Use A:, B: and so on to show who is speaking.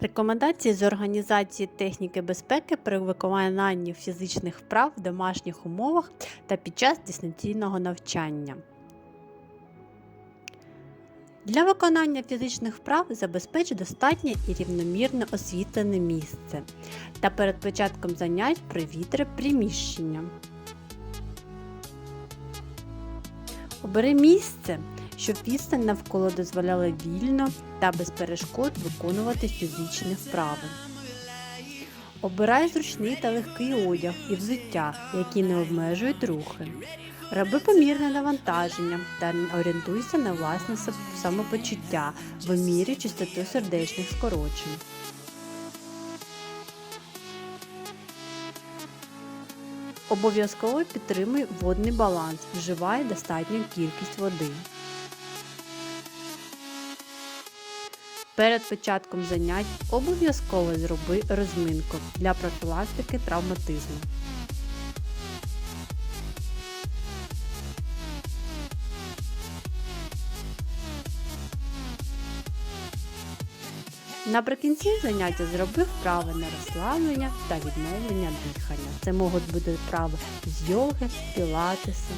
A: Рекомендації з організації техніки безпеки при виконанні фізичних вправ в домашніх умовах та під час дистанційного навчання. Для виконання фізичних вправ забезпеч достатнє і рівномірно освітлене місце та перед початком занять провітри приміщення. Обери місце, щоб відстань навколо дозволяла вільно та без перешкод виконувати фізичні вправи. Обирай зручний та легкий одяг і взуття, які не обмежують рухи. Роби помірне навантаження та орієнтуйся на власне сам- самопочуття, вимірюй частоту сердечних скорочень. Обов'язково підтримуй водний баланс, вживай достатню кількість води. Перед початком занять обов'язково зроби розминку для профілактики травматизму. Наприкінці заняття зроби вправи на розслаблення та відновлення дихання. Це можуть бути вправи з йоги, пілатесу,